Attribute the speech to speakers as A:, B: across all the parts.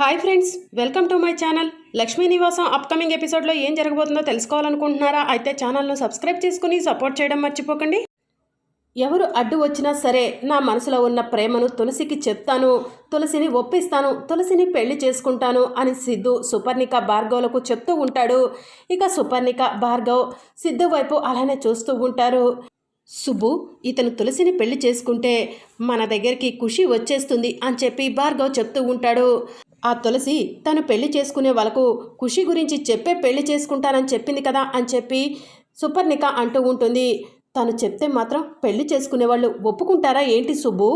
A: Hi friends welcome to my channel. Lakshmi Nivasam upcoming ఎపిసోడ్లో ఏం జరగబోతుందో తెలుసుకోవాలనుకుంటున్నారా? అయితే ఛానల్ను సబ్స్క్రైబ్ చేసుకుని సపోర్ట్ చేయడం మర్చిపోకండి. ఎవరు అడ్డు వచ్చినా సరే నా మనసులో ఉన్న ప్రేమను తులసికి చెప్తాను తులసిని ఒప్పిస్తాను తులసిని పెళ్ళి చేసుకుంటాను అని సిద్ధు సుపర్ణిక భార్గవులకు చెప్తూ ఉంటాడు. ఇక సుపర్ణిక భార్గవ్ సిద్ధు వైపు అలానే చూస్తూ ఉంటారు. సుబ్బు ఇతను తులసిని పెళ్ళి చేసుకుంటే మన దగ్గరికి ఖుషి వచ్చేస్తుంది అని చెప్పి భార్గవ్ చెప్తూ ఉంటాడు. ఆ తులసి తను పెళ్ళి చేసుకునే వాళ్ళకు ఖుషి గురించి చెప్పే పెళ్ళి చేసుకుంటానని చెప్పింది కదా అని చెప్పి సుపర్ణిక అంటూ ఉంటుంది. తను చెప్తే మాత్రం పెళ్ళి చేసుకునే వాళ్ళు ఒప్పుకుంటారా ఏంటి సుబ్బు?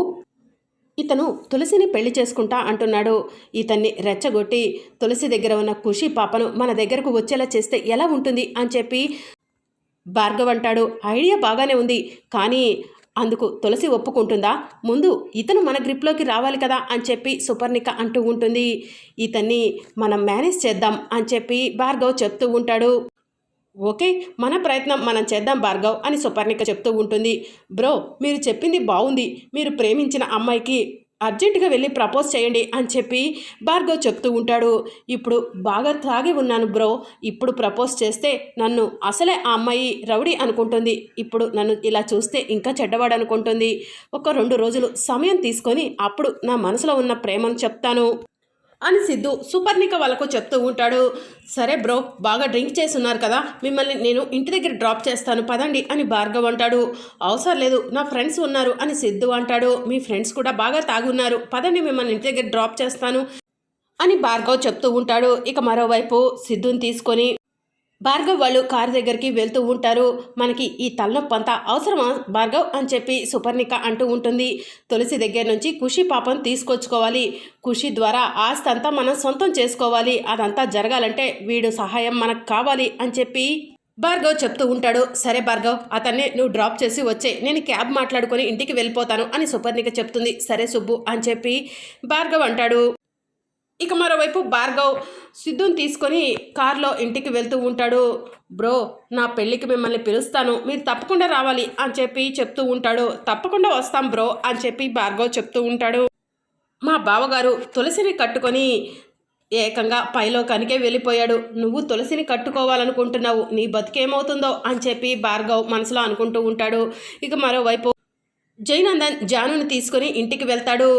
A: ఇతను తులసిని పెళ్ళి చేసుకుంటా అంటున్నాడు. ఇతన్ని రెచ్చగొట్టి తులసి దగ్గర ఉన్న ఖుషి పాపను మన దగ్గరకు వచ్చేలా చేస్తే ఎలా ఉంటుంది అని చెప్పి భార్గవ్ అంటాడు. ఐడియా బాగానే ఉంది. కానీ అందుకు తులసి ఒప్పుకుంటుందా? ముందు ఇతను మన గ్రిప్లోకి రావాలి కదా అని చెప్పి సుపర్ణిక అంటూ ఉంటుంది. ఇతన్ని మనం మేనేజ్ చేద్దాం అని చెప్పి భార్గవ్ చెప్తూ ఉంటాడు. ఓకే మన ప్రయత్నం మనం చేద్దాం భార్గవ్ అని సుపర్ణిక చెప్తూ ఉంటుంది. బ్రో మీరు చెప్పింది బాగుంది మీరు ప్రేమించిన అమ్మాయికి అర్జెంటుగా వెళ్ళి ప్రపోజ్ చేయండి అని చెప్పి భార్గవ్ చెప్తూ ఉంటాడు. ఇప్పుడు బాగా తాగి ఉన్నాను బ్రో. ఇప్పుడు ప్రపోజ్ చేస్తే నన్ను అసలే ఆ అమ్మాయి రౌడీ అనుకుంటుంది. ఇప్పుడు నన్ను ఇలా చూస్తే ఇంకా చెడ్డవాడు అనుకుంటుంది. ఒక రెండు రోజులు సమయం తీసుకొని అప్పుడు నా మనసులో ఉన్న ప్రేమను చెప్తాను. అని సిద్ధు సూపర్నిక వాళ్ళకు చెప్తూ ఉంటాడు. సరే బ్రో బాగా డ్రింక్ చేసి ఉన్నారు కదా మిమ్మల్ని నేను ఇంటి దగ్గర డ్రాప్ చేస్తాను పదండి అని భార్గవ్ అంటాడు. అవసరం లేదు నా ఫ్రెండ్స్ ఉన్నారు అని సిద్ధు అంటాడు. మీ ఫ్రెండ్స్ కూడా బాగా తాగున్నారు పదండి మిమ్మల్ని ఇంటి దగ్గర డ్రాప్ చేస్తాను అని భార్గవ్ చెప్తూ ఉంటాడు. ఇక మరోవైపు సిద్ధుని తీసుకొని భార్గవ్ వాళ్ళు కారు దగ్గరికి వెళ్తూ ఉంటారు. మనకి ఈ తలనొప్పి అంతా అవసరమా భార్గవ్? అని చెప్పి సుపర్ణిక అంటూ ఉంటుంది. తులసి దగ్గర నుంచి ఖుషి పాపం తీసుకొచ్చుకోవాలి. ఖుషి ద్వారా ఆస్తి అంతా మనం సొంతం చేసుకోవాలి. అదంతా జరగాలంటే వీడు సహాయం మనకు కావాలి అని చెప్పి భార్గవ్ చెప్తూ ఉంటాడు. సరే భార్గవ్ అతన్ని నువ్వు డ్రాప్ చేసి వచ్చే. నేను క్యాబ్ మాట్లాడుకొని ఇంటికి వెళ్ళిపోతాను అని సుపర్ణిక చెప్తుంది. సరే సుబ్బు అని చెప్పి భార్గవ్ అంటాడు. ఇక మరోవైపు భార్గవ్ సిద్ధుని తీసుకొని కారులో ఇంటికి వెళ్తూ ఉంటాడు. బ్రో నా పెళ్ళికి మిమ్మల్ని పిలుస్తాను. మీరు తప్పకుండా రావాలి అని చెప్పి చెప్తూ ఉంటాడు. తప్పకుండా వస్తాం బ్రో అని చెప్పి భార్గవ్ చెప్తూ ఉంటాడు. మా బావగారు తులసిని కట్టుకొని ఏకంగా పైలోకానికే వెళ్ళిపోయాడు. నువ్వు తులసిని కట్టుకోవాలనుకుంటున్నావు. నీ బతికేమవుతుందో అని చెప్పి భార్గవ్ మనసులో అనుకుంటూ ఉంటాడు. ఇక మరోవైపు జయనందన్ జానుని తీసుకొని ఇంటికి వెళ్తాడు.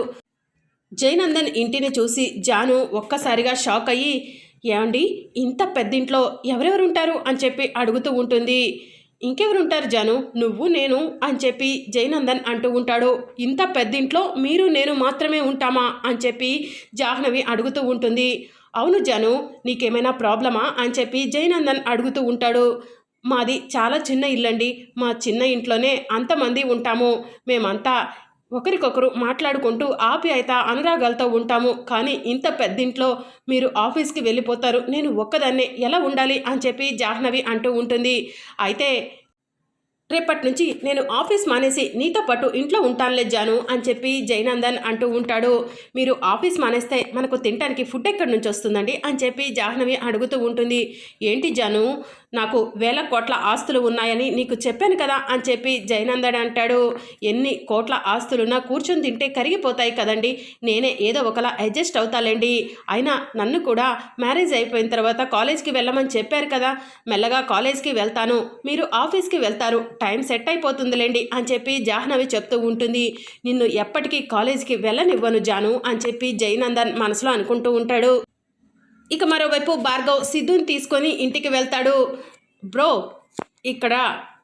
A: జయనందన్ ఇంటిని చూసి జాను ఒక్కసారిగా షాక్ అయ్యి ఏమండి ఇంత పెద్దింట్లో ఎవరెవరు ఉంటారు అని చెప్పి అడుగుతూ ఉంటుంది. ఇంకెవరు ఉంటారు జాను? నువ్వు నేను అని చెప్పి జయనందన్ అంటూ ఉంటాడు. ఇంత పెద్దింట్లో మీరు నేను మాత్రమే ఉంటామా? అని చెప్పి జాహ్నవి అడుగుతూ ఉంటుంది. అవును జాను నీకేమైనా ప్రాబ్లమా? అని చెప్పి జయనందన్ అడుగుతూ ఉంటాడు. మాది చాలా చిన్న ఇల్లండి. మా చిన్న ఇంట్లోనే అంతమంది ఉంటాము. మేమంతా ఒకరికొకరు మాట్లాడుకుంటూ ఆప్యాయత అనురాగాలతో ఉంటాము. కానీ ఇంత పెద్దింట్లో మీరు ఆఫీస్కి వెళ్ళిపోతారు. నేను ఒక్కదాన్నే ఎలా ఉండాలి అని చెప్పి జాహ్నవి అంటూ ఉంటుంది. అయితే రేపటి నుంచి నేను ఆఫీస్ మానేసి నీతో పాటు ఇంట్లో ఉంటానులే జాను అని చెప్పి జయనందన్ అంటూ ఉంటాడు. మీరు ఆఫీస్ మానేస్తే మనకు తినడానికి ఫుడ్ ఎక్కడి నుంచి వస్తుందండి? అని చెప్పి జాహ్నవి అడుగుతూ ఉంటుంది. ఏంటి జాను? నాకు వేల కోట్ల ఆస్తులు ఉన్నాయని నీకు చెప్పాను కదా? అని చెప్పి జయనందన్ అంటాడు. ఎన్ని కోట్ల ఆస్తులున్నా కూర్చొని తింటే కరిగిపోతాయి కదండి. నేనే ఏదో ఒకలా అడ్జస్ట్ అవుతాలేండి. అయినా నన్ను కూడా మ్యారేజ్ అయిపోయిన తర్వాత కాలేజ్కి వెళ్ళమని చెప్పారు కదా? మెల్లగా కాలేజ్కి వెళ్తాను. మీరు ఆఫీస్కి వెళ్తారు. టైం సెట్ అయిపోతుందిలేండి అని చెప్పి జాహ్నవి చెప్తూ ఉంటుంది. నిన్ను ఎప్పటికీ కాలేజీకి వెళ్ళనివ్వను జాను అని చెప్పి జయనందన్ మనసులో అనుకుంటూ ఉంటాడు. ఇక మరోవైపు భార్గవ్ సిద్ధుని తీసుకొని ఇంటికి వెళ్తాడు. బ్రో ఇక్కడ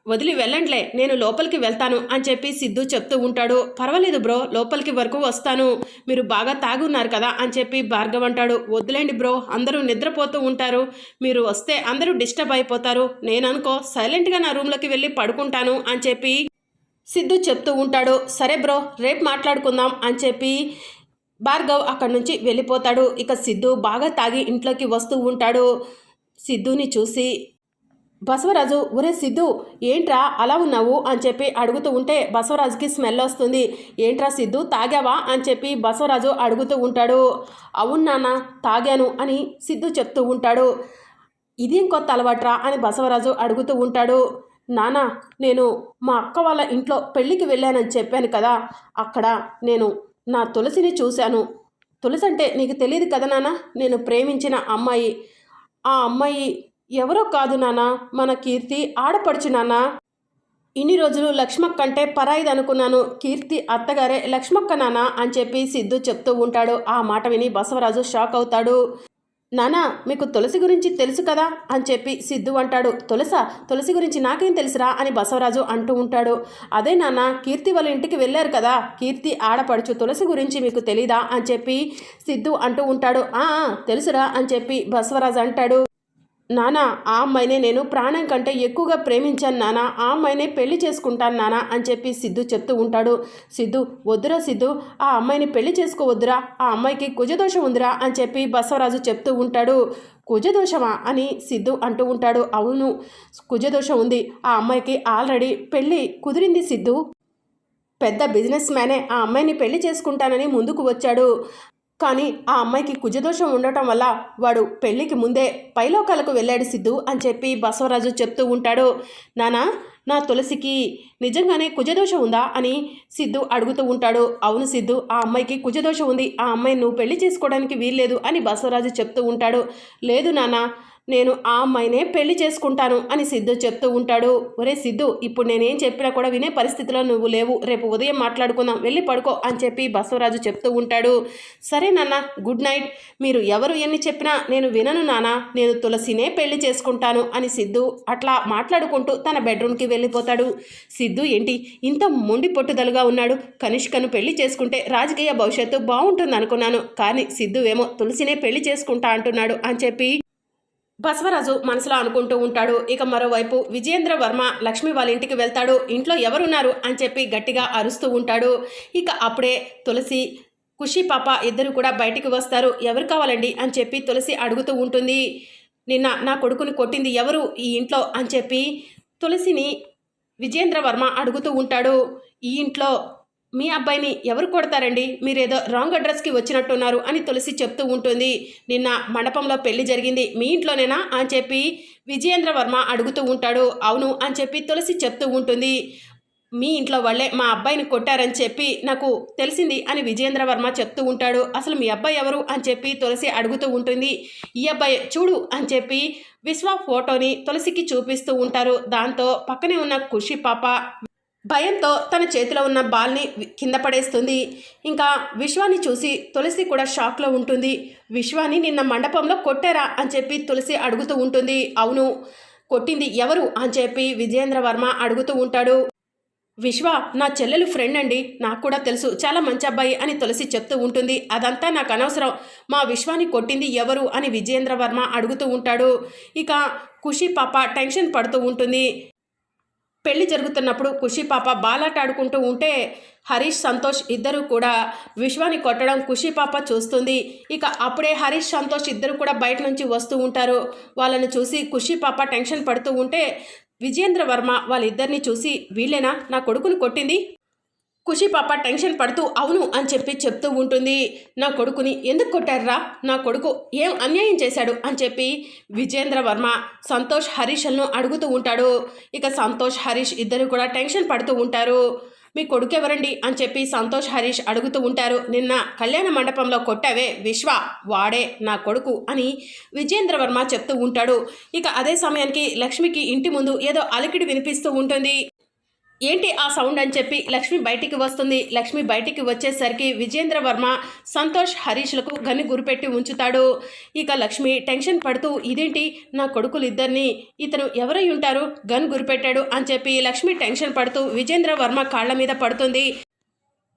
A: వదిలి వెళ్ళండిలే నేను లోపలికి వెళ్తాను అని చెప్పి సిద్ధు చెప్తూ ఉంటాడు. పర్వాలేదు బ్రో లోపలికి వరకు వస్తాను. మీరు బాగా తాగి ఉన్నారు కదా అని చెప్పి భార్గవ్ అంటాడు. వద్దులేండి బ్రో అందరూ నిద్రపోతూ ఉంటారు. మీరు వస్తే అందరూ డిస్టర్బ్ అయిపోతారు. నేను అనుకో సైలెంట్గా నా రూమ్లోకి వెళ్ళి పడుకుంటాను అని చెప్పి సిద్ధు చెప్తూ ఉంటాడు. సరే బ్రో రేపు మాట్లాడుకుందాం అని చెప్పి భార్గవ్ అక్కడి నుంచి వెళ్ళిపోతాడు. ఇక సిద్ధు బాగా తాగి ఇంట్లోకి వస్తూ ఉంటాడు. సిద్ధుని చూసి బసవరాజు ఒరే సిద్ధు ఏంట్రా అలా ఉన్నావు? అని చెప్పి అడుగుతూ ఉంటే బసవరాజుకి స్మెల్ వస్తుంది. ఏంట్రా సిద్ధు తాగావా? అని చెప్పి బసవరాజు అడుగుతూ ఉంటాడు. అవును నాన్న తాగాను అని సిద్ధు చెప్తూ ఉంటాడు. ఇది ఇంకొత్త అలవాట్రా? అని బసవరాజు అడుగుతూ ఉంటాడు. నాన్న నేను మా అక్క వాళ్ళ ఇంట్లో పెళ్ళికి వెళ్ళానని చెప్పాను కదా అక్కడ నేను నా తులసిని చూశాను. తులసి అంటే నీకు తెలియదు కదా నాన్న నేను ప్రేమించిన అమ్మాయి. ఆ అమ్మాయి ఎవరో కాదు నానా మన కీర్తి ఆడపడుచు నాన్న ఇన్ని రోజులు లక్ష్మక్క అంటే పరాయిది అనుకున్నాను. కీర్తి అత్తగారే లక్ష్మక్క నానా అని చెప్పి సిద్ధు చెప్తూ ఉంటాడు. ఆ మాట విని బసవరాజు షాక్ అవుతాడు. నానా మీకు తులసి గురించి తెలుసు కదా? అని చెప్పి సిద్ధు అంటాడు. తులస తులసి గురించి నాకేం తెలుసురా? అని బసవరాజు అంటూ ఉంటాడు. అదే నాన్న కీర్తి వాళ్ళ ఇంటికి వెళ్ళారు కదా? కీర్తి ఆడపడుచు తులసి గురించి మీకు తెలీదా? అని చెప్పి సిద్ధు అంటూ ఉంటాడు. ఆ, తెలుసురా? అని చెప్పి బసవరాజు అంటాడు. నానా ఆ అమ్మాయినే నేను ప్రాణం కంటే ఎక్కువగా ప్రేమించాను నానా ఆ అమ్మాయినే పెళ్ళి చేసుకుంటాను నానా అని చెప్పి సిద్ధు చెప్తూ ఉంటాడు. సిద్ధు వద్దురా సిద్ధు ఆ అమ్మాయిని పెళ్ళి చేసుకోవద్దురా ఆ అమ్మాయికి కుజదోషం ఉందిరా అని చెప్పి బసవరాజు చెప్తూ ఉంటాడు. కుజదోషమా అని సిద్ధు అంటూ ఉంటాడు. అవును కుజదోషం ఉంది. ఆ అమ్మాయికి ఆల్రెడీ పెళ్ళి కుదిరింది సిద్ధు. పెద్ద బిజినెస్ మ్యానే ఆ అమ్మాయిని పెళ్ళి చేసుకుంటానని ముందుకు వచ్చాడు. కానీ ఆ అమ్మాయికి కుజదోషం ఉండటం వల్ల వాడు పెళ్ళికి ముందే పైలోకాలకు వెళ్ళాడు సిద్ధు అని చెప్పి బసవరాజు చెప్తూ ఉంటాడు. నానా నా తులసికి నిజంగానే కుజదోషం ఉందా అని సిద్ధు అడుగుతూ ఉంటాడు. అవును సిద్ధు ఆ అమ్మాయికి కుజదోషం ఉంది. ఆ అమ్మాయి నువ్వు పెళ్ళి చేసుకోవడానికి వీల్లేదు అని బసవరాజు చెప్తూ ఉంటాడు. లేదు నానా నేను ఆ అమ్మాయినే పెళ్ళి చేసుకుంటాను అని సిద్ధు చెప్తూ ఉంటాడు. ఒరే సిద్ధు ఇప్పుడు నేనేం చెప్పినా కూడా వినే పరిస్థితిలో నువ్వు లేవు. రేపు ఉదయం మాట్లాడుకుందాం. వెళ్ళి పడుకో అని చెప్పి బసవరాజు చెప్తూ ఉంటాడు. సరే నాన్న గుడ్ నైట్. మీరు ఎవరు ఎన్ని చెప్పినా నేను వినను నాన్న. నేను తులసినే పెళ్ళి చేసుకుంటాను అని సిద్ధు అట్లా మాట్లాడుకుంటూ తన బెడ్రూమ్కి వెళ్ళిపోతాడు. సిద్ధు ఏంటి? ఇంత మొండి పొట్టుదలుగా ఉన్నాడు. కనిష్కను పెళ్ళి చేసుకుంటే రాజకీయ భవిష్యత్తు బాగుంటుంది అనుకున్నాను కానీ సిద్ధు ఏమో తులసినే పెళ్ళి చేసుకుంటా అంటున్నాడు అని చెప్పి బసవరాజు మనసులో అనుకుంటూ ఉంటాడు. ఇక మరోవైపు విజయేంద్ర వర్మ లక్ష్మి వాళ్ళ ఇంటికి వెళ్తాడు. ఇంట్లో ఎవరున్నారు అని చెప్పి గట్టిగా అరుస్తూ ఉంటాడు. ఇక అప్పుడే తులసి ఖుషి పాప ఇద్దరు కూడా బయటికి వస్తారు. ఎవరు కావాలండి? అని చెప్పి తులసి అడుగుతూ ఉంటుంది. నిన్న నా కొడుకుని కొట్టింది ఎవరు ఈ ఇంట్లో? అని చెప్పి తులసిని విజయేంద్ర వర్మ అడుగుతూ ఉంటాడు. ఈ ఇంట్లో మీ అబ్బాయిని ఎవరు కొడతారండి? మీరేదో రాంగ్ అడ్రస్కి వచ్చినట్టున్నారు అని తులసి చెప్తూ ఉంటుంది. నిన్న మండపంలో పెళ్ళి జరిగింది. మీ ఇంట్లోనేనా? అని చెప్పి విజయేంద్ర వర్మ అడుగుతూ ఉంటాడు. అవును అని చెప్పి తులసి చెప్తూ ఉంటుంది. మీ ఇంట్లో వాళ్ళే మా అబ్బాయిని కొట్టారని చెప్పి నాకు తెలిసింది అని విజయేంద్ర వర్మ చెప్తూ ఉంటాడు. అసలు మీ అబ్బాయి ఎవరు? అని చెప్పి తులసి అడుగుతూ ఉంటుంది. ఈ అబ్బాయి చూడు అని చెప్పి విశ్వ ఫోటోని తులసికి చూపిస్తూ ఉంటారు. దాంతో పక్కనే ఉన్న ఖుషి పాప భయంతో తన చేతిలో ఉన్న బాల్ని కింద పడేస్తుంది. ఇంకా విశ్వాన్ని చూసి తులసి కూడా షాక్లో ఉంటుంది. విశ్వాన్ని నిన్న మండపంలో కొట్టారా అని చెప్పి తులసి అడుగుతూ ఉంటుంది. అవును కొట్టింది ఎవరు అని చెప్పి విజయేంద్ర వర్మ అడుగుతూ ఉంటాడు. విశ్వ నా చెల్లెలు ఫ్రెండ్ అండి నాకు కూడా తెలుసు చాలా మంచి అబ్బాయి అని తులసి చెప్తూ ఉంటుంది. అదంతా నాకు అనవసరం మా విశ్వాన్ని కొట్టింది ఎవరు అని విజయేంద్ర వర్మ అడుగుతూ ఉంటాడు. ఇక ఖుషి పాప టెన్షన్ పడుతూ ఉంటుంది. పెళ్ళి జరుగుతున్నప్పుడు ఖుషి పాప బాలాట ఆడుకుంటూ ఉంటే హరీష్ సంతోష్ ఇద్దరు కూడా విశ్వాన్ని కొట్టడం ఖుషి పాప చూస్తుంది. ఇక అప్పుడే హరీష్ సంతోష్ ఇద్దరు కూడా బయట నుంచి వస్తూ ఉంటారు. వాళ్ళని చూసి ఖుషి పాప టెన్షన్ పడుతూ ఉంటే విజేంద్ర వర్మ వాళ్ళిద్దరిని చూసి వీళ్ళేనా? నా కొడుకుని కొట్టింది? ఖుషి పాప టెన్షన్ పడుతూ అవును అని చెప్పి చెప్తూ ఉంటుంది. నా కొడుకుని ఎందుకు కొట్టారురా? నా కొడుకు ఏం అన్యాయం చేశాడు? అని చెప్పి విజేంద్ర వర్మ సంతోష్ హరీష్లను అడుగుతూ ఉంటాడు. ఇక సంతోష్ హరీష్ ఇద్దరు కూడా టెన్షన్ పడుతూ ఉంటారు. మీ కొడుకు ఎవరండి? అని చెప్పి సంతోష్ హరీష్ అడుగుతూ ఉంటారు. నిన్న కళ్యాణ మండపంలో కొట్టావే విశ్వ వాడే నా కొడుకు అని విజేంద్ర వర్మ చెప్తూ ఉంటాడు. ఇక అదే సమయానికి లక్ష్మికి ఇంటి ముందు ఏదో అలికిడి వినిపిస్తూ ఉంటుంది. ఏంటి ఆ సౌండ్ అని చెప్పి లక్ష్మి బయటికి వస్తుంది. లక్ష్మి బయటికి వచ్చేసరికి విజేంద్ర వర్మ సంతోష్ హరీష్లకు గని గురిపెట్టి ఉంచుతాడు. ఇక లక్ష్మి టెన్షన్ పడుతూ ఇదేంటి? నా కొడుకులు ఇద్దరిని. ఇతను ఎవరై ఉంటారు? గన్ గురిపెట్టాడు అని చెప్పి లక్ష్మి టెన్షన్ పడుతూ విజేంద్ర వర్మ కాళ్ళ మీద పడుతుంది.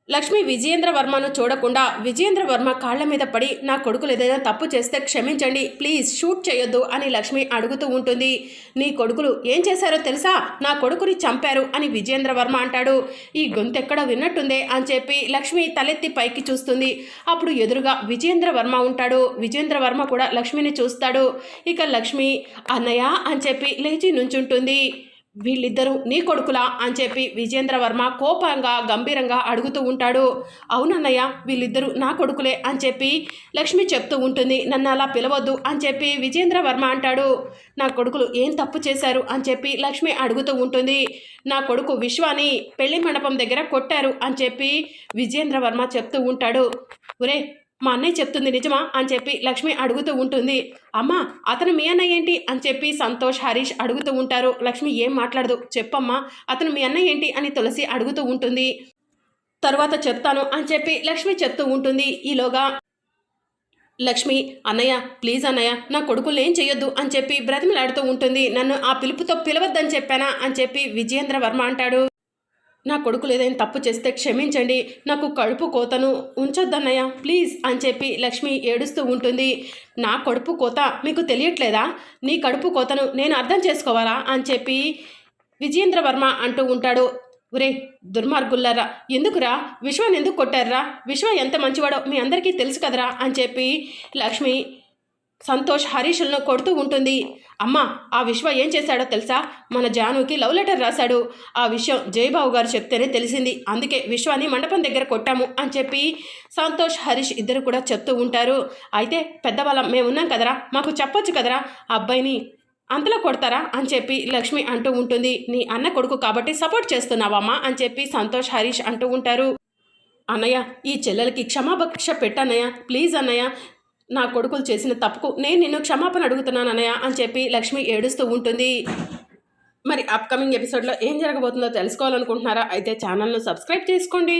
A: లక్ష్మి విజయేంద్ర వర్మను చూడకుండా విజయేంద్ర వర్మ కాళ్ళ మీద పడి నా కొడుకులు ఏదైనా తప్పు చేస్తే క్షమించండి ప్లీజ్ షూట్ చేయొద్దు అని లక్ష్మి అడుగుతూ ఉంటుంది. నీ కొడుకులు ఏం చేశారో తెలుసా? నా కొడుకుని చంపారు అని విజయేంద్ర వర్మ అంటాడు. ఈ గొంతెక్కడ విన్నట్టుందే అని చెప్పి లక్ష్మి తలెత్తి పైకి చూస్తుంది. అప్పుడు ఎదురుగా విజయేంద్ర వర్మ ఉంటాడు. విజయేంద్ర వర్మ కూడా లక్ష్మిని చూస్తాడు. ఇక లక్ష్మి అన్నయ్య అని చెప్పి లేచి నుంచుంటుంది. వీళ్ళిద్దరూ నీ కొడుకులా అని చెప్పి విజేంద్ర వర్మ కోపంగా గంభీరంగా అడుగుతూ ఉంటాడు. అవునన్నయ్య వీళ్ళిద్దరూ నా కొడుకులే అని చెప్పి లక్ష్మి చెప్తూ ఉంటుంది. నన్ను అలా పిలవద్దు అని చెప్పి విజేంద్ర వర్మ అంటాడు. నా కొడుకులు ఏం తప్పు చేశారు అని చెప్పి లక్ష్మి అడుగుతూ ఉంటుంది. నా కొడుకు విశ్వాని పెళ్ళి మండపం దగ్గర కొట్టారు అని చెప్పి విజేంద్ర వర్మ చెప్తూ ఉంటాడు. ఒరే మా అన్నయ్య చెప్తుంది నిజమా? అని చెప్పి లక్ష్మి అడుగుతూ ఉంటుంది. అమ్మా అతను మీ అన్నయ్య ఏంటి? అని చెప్పి సంతోష్ హరీష్ అడుగుతూ ఉంటారు. లక్ష్మి ఏం మాట్లాడదు. చెప్పమ్మా అతను మీ అన్నయ్య ఏంటి? అని తులసి అడుగుతూ ఉంటుంది. తర్వాత చెప్తాను అని చెప్పి లక్ష్మి చెప్తూ ఉంటుంది. ఈలోగా లక్ష్మి అన్నయ్య ప్లీజ్ అన్నయ్య నా కొడుకులు ఏం చెయ్యొద్దు అని చెప్పి బ్రతిమలాడుతూ ఉంటుంది. నన్ను ఆ పిలుపుతో పిలవద్దని చెప్పానా? అని చెప్పి విజయేంద్ర వర్మ అంటాడు. నా కొడుకులు ఏదైనా తప్పు చేస్తే క్షమించండి నాకు కడుపు కోతను ఉంచొద్దన్నయ్య ప్లీజ్ అని చెప్పి లక్ష్మి ఏడుస్తూ ఉంటుంది. నా కడుపు కోత మీకు తెలియట్లేదా? నీ కడుపు కోతను నేను అర్థం చేసుకోవాలా? అని చెప్పి విజయేంద్ర వర్మ అంటూ ఉంటాడు. ఒరే దుర్మార్గుల్లారా ఎందుకురా? విశ్వాన్ని ఎందుకు కొట్టారా విశ్వ ఎంత మంచివాడో మీ అందరికీ తెలుసు కదరా? అని చెప్పి లక్ష్మి సంతోష్ హరీష్లను కొడుతూ ఉంటుంది. అమ్మ ఆ విశ్వ ఏం చేశాడో తెలుసా? మన జానుకి లవ్ లెటర్ రాశాడు. ఆ విషయం జయబాబు గారు చెప్తేనే తెలిసింది. అందుకే విశ్వాన్ని మండపం దగ్గర కొట్టాము అని చెప్పి సంతోష్ హరీష్ ఇద్దరు కూడా చెప్తూ ఉంటారు. అయితే పెద్దవాళ్ళం మేము ఉన్నాం కదరా? మాకు చెప్పొచ్చు కదరా? ఆ అబ్బాయిని అంతలో కొడతారా? అని చెప్పి లక్ష్మి అంటూ ఉంటుంది. నీ అన్న కొడుకు కాబట్టి సపోర్ట్ చేస్తున్నావమ్మా? అని చెప్పి సంతోష్ హరీష్ అంటూ ఉంటారు. అన్నయ్య ఈ చెల్లెలకి క్షమాభక్ష పెట్టన్నయ్య. ప్లీజ్ అన్నయ్య నా కొడుకులు చేసిన తప్పుకు నేను నిన్ను క్షమాపణ అడుగుతున్నాను అన్నయ్య అని చెప్పి లక్ష్మి ఏడుస్తూ ఉంటుంది. మరి అప్కమింగ్ ఎపిసోడ్లో ఏం జరగబోతుందో తెలుసుకోవాలనుకుంటున్నారా? అయితే ఛానల్ను సబ్స్క్రైబ్ చేసుకోండి.